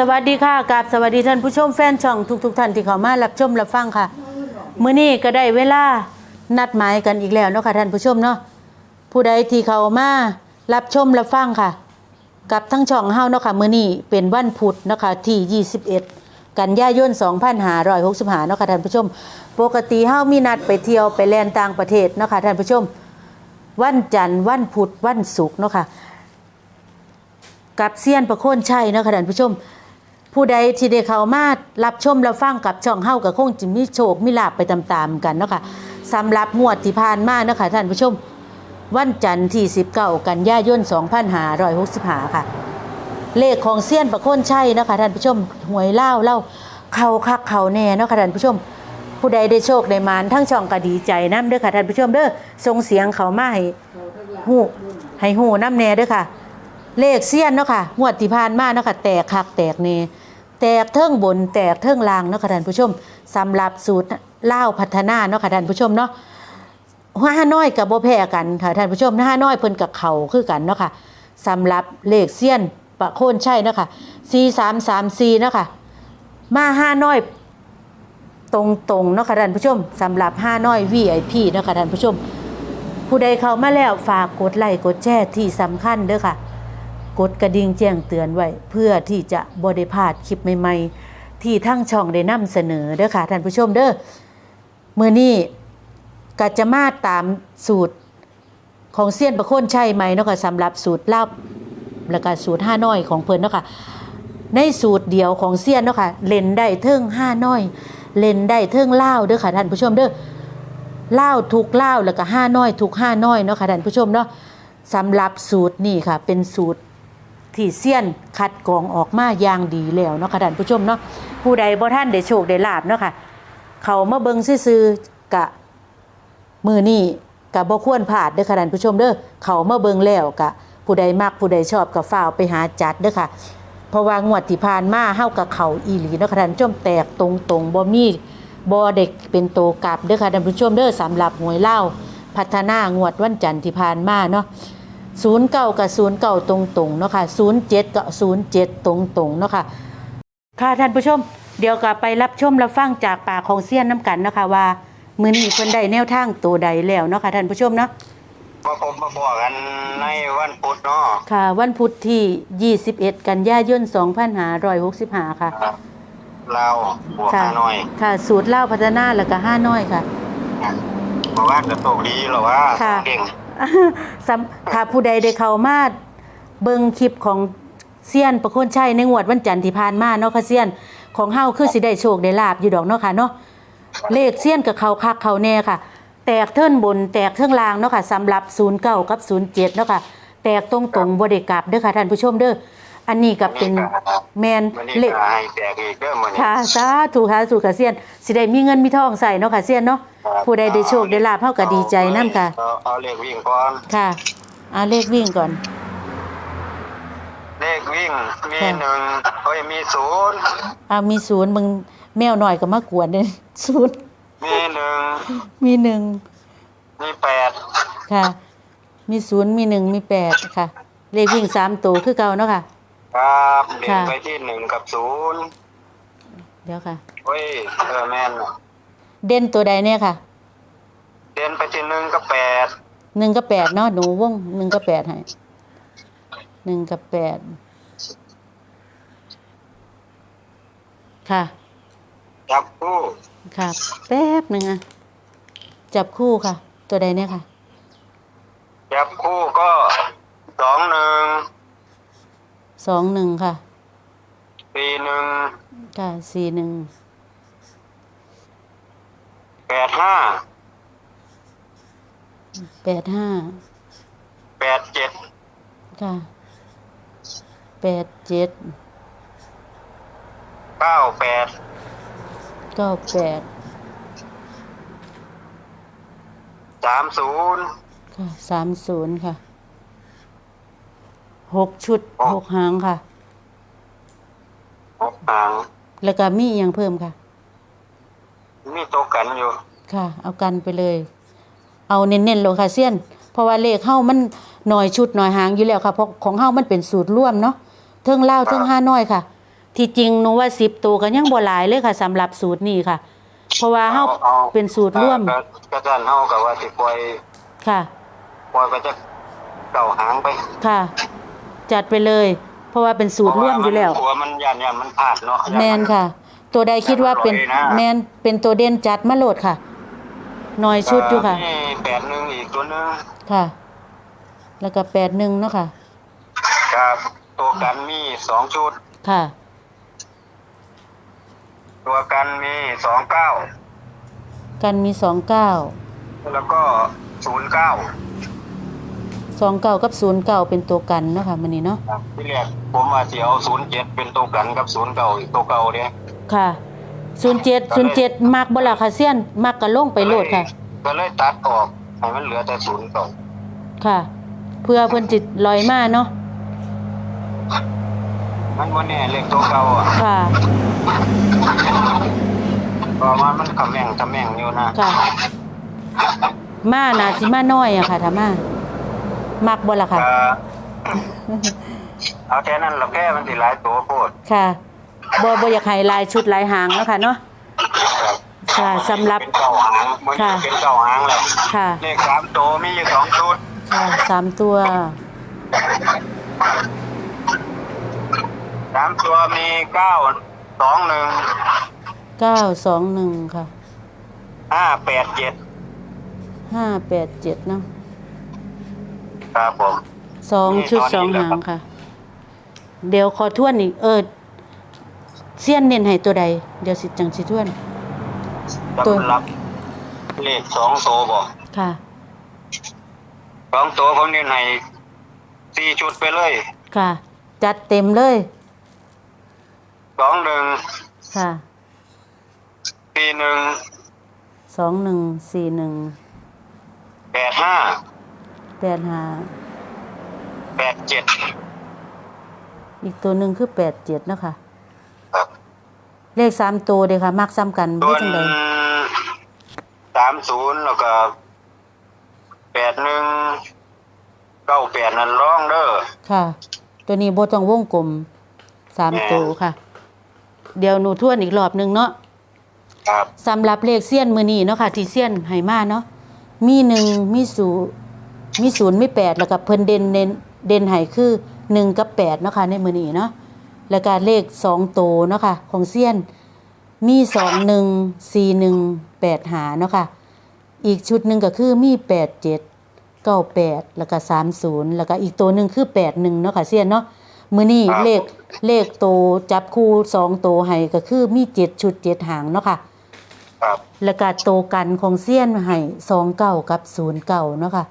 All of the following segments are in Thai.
สวัสดีค่ะกับสวัสดีท่านผู้ชมแฟนช่องทุกๆท่านที่เข้ามารับชมรับฟังค่ะมื้อนี้ก็ได้เวลานัดหมายกันอีกแล้วเนาะค่ะท่านผู้ชมเนาะผู้ใดที่เข้ามารับชมรับฟังค่ะ กับทั้งช่องเฮาเนาะค่ะมื้อนี้เป็นวันพุธเนาะค่ะที่21 กันยายน2565เนาะค่ะท่านผู้ชม ปกติเฮามีนัดไปเที่ยวไปแลนต่างประเทศเนาะค่ะท่านผู้ชม วันจันทร์วันพุธวันศุกร์เนาะค่ะกับเซียนประโคนชัยเนาะค่ะท่านผู้ชม ผู้ใดที่ได้เข้ามารับชมรับฟังกับช่องเฮากับคงจะมีโชคมีลาบไปตามๆกันเนาะค่ะสำหรับงวดที่ผ่านมาเนาะค่ะท่านผู้ชม วันจันทร์ที่ 19 กันยายน2565ค่ะ เลขของเซียนประโคนชัยเนาะค่ะท่านผู้ชมหวยเล่าเล่าเขาคักเขาแน่เนาะค่ะท่านผู้ชม ผู้ใดได้โชคได้มานทั้งช่องก็ดีใจน้ำเด้อค่ะท่านผู้ชมเด้อส่งเสียงเขามาให้ฮู้ให้ฮู้น้ำแน่เด้อค่ะ เลขเซียนเนาะค่ะงวดที่ผ่านมาเนาะค่ะแตกคักแตกเน แตกเทิงบนแตกเทิงล่างเนาะค่ะท่านผู้ชมสำหรับสูตรเล่าพัฒนาเนาะค่ะท่านผู้ชมเนาะห้าน้อยกับโบแพ้กันค่ะท่านผู้ชมห้าน้อยเพิ่นกับเขาคือกันเนาะค่ะสำหรับเลขเซียนประโคนใช่เนาะค่ะ4 3 3 4เนาะค่ะมาห้าน้อยตรงๆเนาะค่ะท่านผู้ชมสำหรับห้าน้อย VIP เนาะค่ะท่านผู้ชม ผู้ใดเข้ามาแล้วฝากกดไลค์กดแชร์ที่สำคัญเด้อค่ะ กดกระดิ่งแจ้งเตือนไว้ เพื่อที่จะบ่ได้พาดคลิปใหม่ๆ ที่ทั้งช่องได้นำเสนอเด้อค่ะท่านผู้ชมเด้อเมื้อนี้ก็จะมาตามสูตรของเซียนประโคนชัยไหมเนาะค่ะสำหรับสูตรลับแล้วก็สูตรห้าน้อยของเพิ่นเนาะค่ะในสูตรเดียวของเซียนเนาะค่ะเล่นได้เทิงห้าน้อย เล่นได้เทิงเล่าเด้อค่ะท่านผู้ชมเด้อเล่าทุกเล่าแล้วก็ห้าน้อยทุกห้าน้อยเนาะค่ะท่านผู้ชมเนาะสำหรับสูตรนี่ค่ะ เป็นสูตร ที่เซียนคัดกรองออกมาอย่างดีแล้วเนาะค่ะท่านผู้ชมเนาะผู้ใดบ่ท่านได้โชคได้ลาบเนาะค่ะเขามาเบิ่งซื่อๆกะมือนี่กะบ่ควรพลาดเด้อค่ะท่านผู้ชมเด้อเขามาเบิ่งแล้วกะผู้ใดมักผู้ใดชอบก็ฝ้าวไปหาจัดเด้อค่ะเพราะว่างวดที่ผ่านมาเฮากับเขาอีหลีเนาะค่ะท่านผู้ชมแตกตรงๆบ่มีบ่เด็กเป็นโตกลับเด้อค่ะท่านผู้ชมเด้อสำหรับหวยเล่าพัฒนางวดวันจันทร์ที่ผ่านมาเนาะ 09กับ09ตรงๆเนาะค่ะ07กับ07ตรงๆเนาะค่ะค่ะท่านผู้ชม เดี๋ยวก็ไปรับชมรับฟังจากปากของเซียนน้ำกันเนาะคะว่ามื้อนี้เพิ่นได้แนวทางตัวใดแล้วเนาะค่ะท่านผู้ชมเนาะมาพบมาบอกกันในวันพุธเนาะค่ะ วันพุธที่ 21 กันยายน2565 ค่ะเราบวกค่ะห้าหน่อย ค่ะ สูตรเล่าวพัฒนาแล้วก็ห้าน้อยค่ะเพราะว่าจะโตดีหรอว่าค่ะเก่ง สำถ้าผู้ใดได้เข้ามาเบิ่งคลิปของเซียนประโคนชัยในงวดวันจันทร์ที่ผ่านมาเนาะค่ะเซียนของเฮาคือสิได้โชคได้ลาบอยู่ดอกเนาะค่ะเนาะเลขเซียนกับเขาคักเขาแน่ค่ะ แตกเทินบนแตกเทิงล่างเนาะค่ะสำหรับ 09 กับ 07เนาะค่ะ แตกตรงตรงๆบ่ได้กลับเด้อค่ะท่านผู้ชมเด้อ อันนี้ก็เป็นแมนมันนี่เลขก็ให้แตกอีกเด้อมันนี่ค่ะสาธุค่ะสู่ค่ะเซียนสิได้มีเงินมีทองใส่เนาะค่ะเซียนเนาะผู้ใดได้โชคได้ลาบเฮาก็ดีใจนํค่ะเอาเอาเลขวิ่งก่อนค่ะเอาเลขวิ่งก่อน เลขวิ่งมีค่ะหนึ่งเอ้ยมีศูนย์เอามีศูนย์มึงแมวหน่อยก็มากวนเนี่ยศูนย์มีหนึ่งมีหนึ่งมีแปดค่ะ มีศูนย์มีหนึ่งมีแปดค่ะ เลขวิ่งสามตัวคือเก่าเนาะค่ะ ครับเด่นค่ะ ไปที่หนึ่งกับศูนย์เดี๋ยวค่ะ เฮ้ยเออแม่นน่ะเด่นตัวใดเนี่ยค่ะเด่นไปที่หนึ่งกับแปดหนึ่งกับแปดเนาะหนูวงหนึ่งกับแปดให้หนึ่งกับแปดค่ะ จับคู่ค่ะ แป๊บหนึ่งอะจับคู่ค่ะ ตัวใดเนี่ยค่ะ จับคู่ก็สองหนึ่ง สองหนึ่งค่ะ สี่หนึ่งค่ะสี่หนึ่งแปดห้าแปดห้าแปดเจ็ดค่ะแปดเจ็ดเก้าแปดเก้าแปดสามศูนย์ค่ะสามศูนย์ค่ะ หกชุดหกหางค่ะ หกหางแล้วก็มีอหยังเพิ่มค่ะ มีโตวกันอยู่ ค่ะ เอากันไปเลย เอาเน้นๆลงค่ะเซียน เพราะว่าเลขเฮ้ามันหน่อยชุดหน่อยหางอยู่แล้วค่ะเพราะของเฮ้ามันเป็นสูตรร่วมเนาะเทิงเล่าวเทิงห้าน้อยค่ะ ที่จริงหนูว่า10ตัวก็ยังบ่หลายเลยค่ะสำหรับสูตรนี้ค่ะ เพราะว่าเฮาอเป็นสูตรร่วมก็ก็ท่านเฮากับว่าสิปล่อยค่ะ ปล่อยไปจะเก่าหางไปค่ะ จัดไปเลย เพราะว่าเป็นสูตรร่วมอยู่แล้วหัวมันยันยันมันพลาดเนาะแมนค่ะ ตัวใดคิดว่าเป็นแต่มันร้อยนะแมนเป็นตัวเด่นจัดมาโหลดค่ะหน่อยชุดอยู่ค่ะมีแปดหนึ่งอีกตัวหนึงค่ะ แล้วก็แปดหนึ่งเนาะค่ะครับตัวกันมีสองชุดค่ะ ตัวกันมีสองเก้ากันมีสองเก้าแล้วก็ศูนย์เก้า สองเก้ากับศูนย์เก้าเป็นตัวกันเนาะค่ะมันนี้เนาะที่แรกผมว่าสิเอาศูนย์เจ็ดเป็นตัวกันกับศูนย์เก้าอีกตัวเก่าเนี่ยค่ะศูนย์เจ็ดศูนย์เจ็ดมากบ่ล่ะค่ะเซียนมากกะลงไปโหลดค่ะ ก็เลยตัดออกให้มันเหลือแต่ศูนย์เก่าค่ะ เพื่อเพิ่นจิตลอยมาเนาะมันวันนี้เลขตัวเก่าอะค่ะเพราะว่ามันคำแม่งคำแม่งอยู่นะค่ะ มาน่าสิมาน้อยอะค่ะถ้ามา มักบ่ล่ะค่ะเอ่อเอาแค่นั้นเราแค่มันสิหลายตัวโพดค่ะบ่บ่อยากให้ลายชุดลายหางเนาะค่ะเนาะครับค่ะสำหรับ เป็นเก่าหางมันค่ะ เป็นเก่าหางแล้วค่ะเลขสามตัวมีอยู่สองชุดค่ะสามตัว สามตัวมีเก้าสองหนึ่งเก้าสองหนึ่งค่ะห้าแปดเจ็ดห้าแปดเจ็ดเนาะ ครับผม สองนี่ชุดตอนนี้สองเหรอหาครังบค่ะ เดี๋ยวขอทวนอีก เออเสี้ยนเน้นให้ตัวใด เดี๋ยวสิจังสิทวน ตัว สำหรับเลขสองตัวบอกค่ะ สองตัวผมเน้นให้สี่ชุดไปเลยค่ะ จัดเต็มเลย สองหนึ่งค่ะ สี่หนึ่งสองหนึ่งสี่หนึ่งแปดห้า แปดห้าแปดเจ็ดอีกตัวหนึ่งคือแปดเจ็ดเนาะคะครับเลขสามตัวเดียค่ะ มักซ้ำกันส่ไม่วนจังใดสามศูนย์แล้วก็แปดหนึ่งเก้าแปดนั่นร้องเด้อ ค่ะ ตัวนี้โบต้องวงกลมสามแม่ตัวค่ะ เดี๋ยวหนูทวนอีกรอบหนึ่งเนาะ ครับ สำหรับเลขเสี้ยนมือนี้เนาะค่ะที่เสี้ยนให้มาเนาะมีหนึ่งมีศูนย์ มีศูนย์มีแปดแล้วก็เพิ่นเด่นเด่นเด่นให้คือหนึ่งกับแปดเนาะค่ะในมือนี้เนาะแล้วก็เลขสองโตวเนาะค่ะของเสี้ยนมีสองหนึ่งสี่หนึ่งแปดหาเนาะค่ะอีกชุดหนึ่งก็คือมีแปดเจ็ดเก้าแปดแล้วก็สามศูนย์แล้วก็อีกตัวหนึ่งคือแปดหนึ่งเนาะค่ะเสี้ยนเนาะมือนี้เลขเลขโตวจับคู่สองโตวให้ก็คือมีเจ็ดชุดเจ็ดหางเนาะค่ะครับแล้วก็โตวกันของเซียนให้สองเก้ากับศูนย์เก้าเนาะค่ะ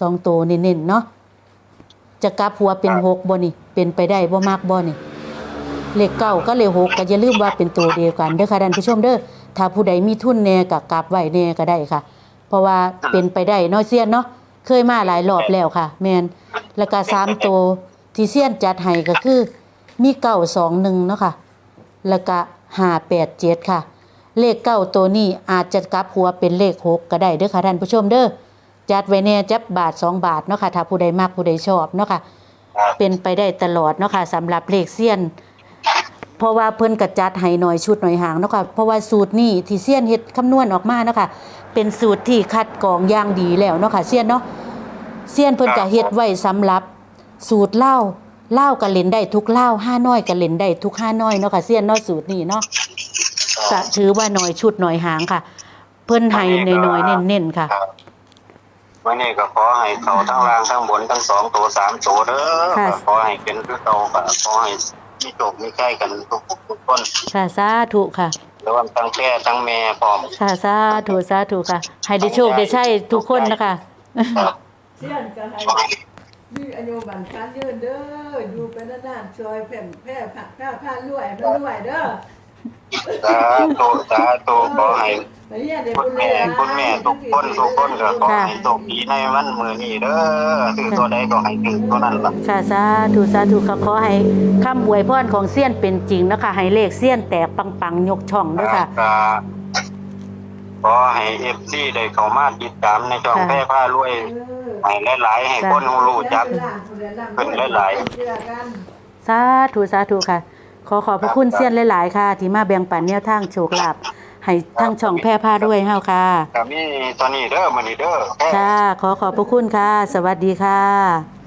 สองตัวเน้นๆเนาะจะกลับหัวเป็นหกบ่นี่ เป็นไปได้บ่มากบ่นี่เลขเก้าก็เลขหกก็อย่าลืมว่าเป็นตัวเดียวกันเด้อค่ะท่านผู้ชมเด้อถ้าผู้ใดมีทุนแน่ก็กลับไว้แน่ก็ได้ค่ะ เพราะว่าเป็นไปได้เนาะเซียนเนาะเคยมาหลายรอบแล้วค่ะ แมนแล้วก็สามตัวที่เซียนจัดให้ก็คือ มีเก้าสองหนึ่งเนาะค่ะ แล้วก็ห้าแปดเจ็ดค่ะ เลขเก้าตัวนี้อาจจะกลับหัวเป็นเลขหกก็ได้เด้อค่ะท่านผู้ชมเด้อ จัดไว้แน่จับบาทสองบาทเนาะค่ะถ้าผู้ใดมากผู้ใดชอบเนาะค่ะครับเป็นไปได้ตลอดเนาะค่ะสำหรับเลขเซียน เพราะว่าเพิ่นกระจัดให้หน่อยชุดหน่อยหางเนาะค่ะเพราะว่าสูตรนี้ที่เซียนเฮ็ดคำนวณออกมาเนาะค่ะเป็นสูตรที่คัดกรองอย่างดีแล้วเนาะค่ะเซียนเนาะเซียนเพิ่นก็เฮ็ดไว้สำหรับ สูตรเหล้าเหล้าก็เล่นได้ทุกเหล้าห้าน้อยก็เล่นได้ทุกห้าน้อยเนาะค่ะเซียนเนาะสูตรนี้เนาะก็ถือว่าหน่อยชุดหน่อยหางค่ะ เพิ่นให้น้อยๆเน้นๆค่ะ ครับวันนี้ก็ขอให้เขาทั้งล่างทั้งบนทั้งสองตัวสามตัวเด้อค่ะก็ขอให้เป็นคือเก่าก็ขอให้มีโจกมีใกล้กันทุกทุกคนค่ะสาธุค่ะแล้วว่าทั้งแก่ทั้งแม่พร้อมค่ะสาธุสาธุค่ะ ให้ได้โชคได้ใช้ทุกคนนะคะ ครับเชี่ยนก็ให้มีอายุบันคันยืนเด้ออยู่เป็นนานๆช่วยแผ่นแพร่ผักผ้าผ้ารวยมันรวยเด้อ สาธุสาธุขอให้ไปเฮียได้คุบุณญแม่คุณแม่ทุกคนทุกคนก็ขอค่ะให้โชคดีในวันมือนี้เด้อถือตัวใดก็ให้ถือตัวนั้นล่ะค่ะสาธุสาธุค่ะขอให้คำอวยพรของเซียนเป็นจริงนะคะให้เลขเซียนแตกปังๆ ยกช่องด้วยค่ะก็ขอให้เอฟซีได้เข้ามาติดตามในช่องค่ะ แพร่ผ้ารวยเออให้หลายๆให้คนรู้จัก ขึ้นหลายเชื่อกันสาธุสาธุค่ะ ขอขอบพระคุณเซียนหลาย ๆ ค่ะ ที่มาแบ่งปันแนวทางโชคลาภให้ทั้งช่องแพร่พาด้วยเฮาค่ะกับมีตอนนี้เด้อมันนี่เด้อแพร่ค่ะ ขอขอบพระคุณค่ะ สวัสดีค่ะ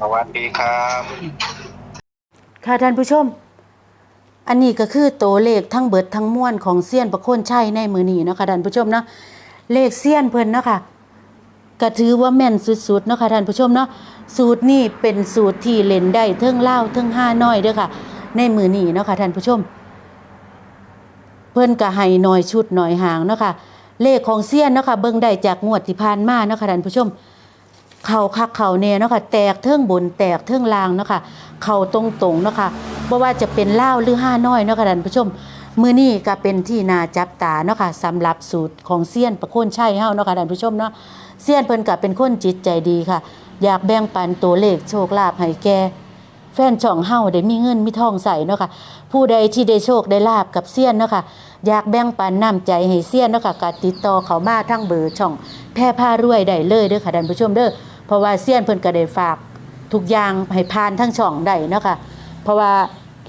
สวัสดีครับ ค่ะท่านผู้ชม อันนี้ก็คือตัวเลขทั้งเบิดทั้งมวลของเซียนประโคนชัยในมือนี้เนาะค่ะท่านผู้ชมเนาะ เลขเซียนเพิ่นเนาะค่ะก็ถือว่าแม่นสุดๆเนาะค่ะท่านผู้ชมเนาะ สูตรนี้เป็นสูตรที่เล่นได้เทิงเล่าวเทิงห้าน้อยเด้อค่ะ ในมือนี้เนาะค่ะท่านผู้ชม เพิ่นก็ให้น้อยชุดน้อยหางเนาะค่ะเลขของเซียนเนาะค่ะเบิ่งได้จากงวดที่ผ่านมาเนาะค่ะท่านผู้ชม เข่าคักเข่าแน่เนาะค่ะแตกเทิงบนแตกเทิงล่างเนาะค่ะเข่าตรงๆเนาะค่ะบ่ว่าจะเป็นเล่าหรือห้าน้อยเนาะค่ะท่านผู้ชมมือนี้ก็เป็นที่นาจับตาเนาะค่ะสำหรับสูตรของเซียนประโคนชัยเฮาเนาะค่ะท่านผู้ชมเนาะเซียนเพิ่นก็เป็นคนจิตใจดีค่ะ อยากแบ่งปันตัวเลขโชคลาภให้แก่ แฟนช่องเฮาได้มีเงินมีทองใส่เนาะค่ะ ผู้ใดที่ได้โชคได้ลาบกับเซียนเนาะค่ะ อยากแบ่งปันน้ำใจให้เซียนเนาะค่ะก็ติดต่อเขามาทางเบอร์ช่องแพร่พารวยได้เลยเด้อค่ะท่านผู้ชมเด้อ เพราะว่าเซียนเพิ่นก็ได้ฝากทุกอย่างให้ผ่านทั้งช่องได้เนาะค่ะ เพราะว่า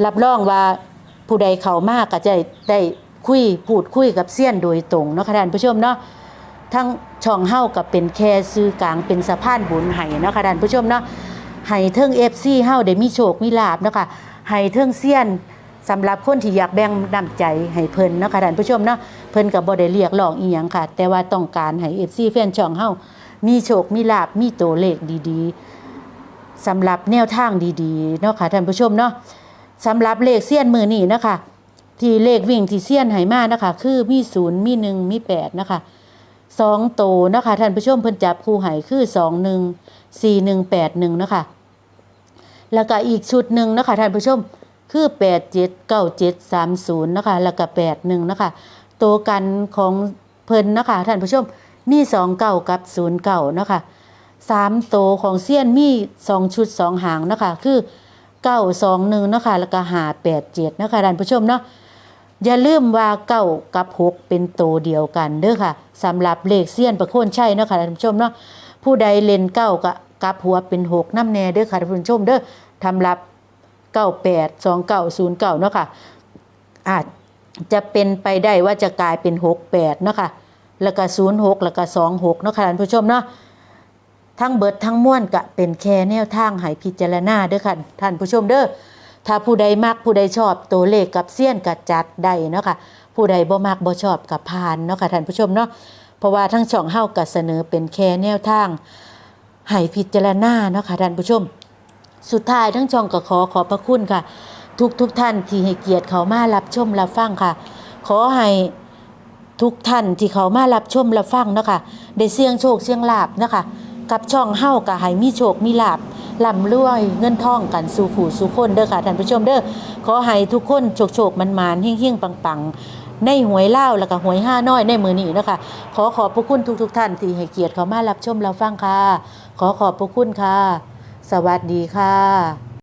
รับรองว่าผู้ใดเขามาก็จะได้คุยพูดคุยกับเซียนโดยตรงเนาะค่ะท่านผู้ชมเนาะทั้งช่องเฮาก็เป็นแค่ซื้อกลางเป็นสะพานบุญให้เนาะค่ะท่านผู้ชมเนาะ ให้เทิง FC เฮาได้มีโชคมีลาภเนาะค่ะให้เทิงเซียนสำหรับคนที่อยากแบ่งน้ำใจให้เพิ่นเนาะค่ะท่านผู้ชมเนาะเพิ่นก็บ่ได้เรียกร้องอีหยังค่ะ แต่ว่าต้องการให้ FC แฟนช่องเฮามีโชคมีลาบมีตัวเลขดีๆสำหรับแนวทางดีๆเนาะค่ะท่านผู้ชมเนาะสำหรับเลขเสี้ยนมือนี่นะคะที่เลขวิ่งที่เสี้ยนไหมานะคะ คือมีศูนย์มีหนึ่งมีแปดนะคะสองโตวนะคะท่านผู้ชมเพิ่นจับคู่ใหายคือสองหนึ่งสี่หนึ่งแปดหนึ่งนะคะ แล้วก็อีกชุดหนึ่งนะคะท่านผู้ชมคือแปดเจ็ดเก้าเจ็ดสามศูนย์นะคะแล้วก็แปดหนึ่งนะคะตัวกันของเพิ่นนะคะท่านผู้ชมมีสองเก่ากับศูนย์เก่านะคะสามโตวของเซียนมีสองชุดสองหางนะคะคือเก้าสองหนึ่งนะคะแล้วก็หาแปดเจ็ดนะคะท่านผู้ชมเนาะอย่าลืมว่าเก้ากับหกเป็นโตวเดียวกันเด้อค่ะสำหรับเลขเซียนประโคนใชัยเนาะคะท่านผู้ชมเนาะผู้ใดเล่นเก้ากับกับหัวเป็นหกน้ำแน่เด้อค่ะท่านผู้ชมเด้อ ทำรับเก้าแปดสองเก้าศูนย์เก้าเนาะค่ะ อาจจะเป็นไปได้ว่าจะกลายเป็นหกแปดเนาะค่ะ แล้วก็ศูนย์หกแล้วก็สองหกเนาะค่ะท่านผู้ชมเนาะทั้งเบิดทั้งม้วนก็เป็นแค่แนวทางให้พิจารณาเด้อค่ะท่านผู้ชมเด้อถ้าผู้ใดมักผู้ใดชอบตัวเลขกับเสี้ยนกับจัดได้เนาะค่ะผู้ใดบ่มักบ่ชอบกับผ่านเนาะค่ะท่านผู้ชมเนาะเพราะว่าทั้งช่องเฮ้าก็เสนอเป็นแค่แนวทางให้พิจารณาเนาะค่ะท่านผู้ชม สุดท้ายทั้งช่องก็ขอขอบพระคุณค่ะ ทุกทุกท่านที่ให้เกียรติเขามารับชมรับฟังค่ะ ขอให้ทุกท่านที่เขามารับชมรับฟังเนาะคะได้เสี่ยงโชคเสี่ยงลาบนะคะ กับช่องเฮ้าก็ให้มีโชคมีลาบร่ำรวยเงินทองกันสู่ผู้สู่คนเด้อค่ะท่านผู้ชมเด้อขอให้ทุกคนโชคโชคมันมานๆเฮิ่งๆปังๆ ในหวยเล่าแล้วก็หวยห้าน้อยในมือนี้นะคะขอขอบพระคุณทุกๆ ท่านที่ให้เกียรติเขามารับชมรับฟังค่ะ ขอขอบพระคุณค่ะ สวัสดีค่ะ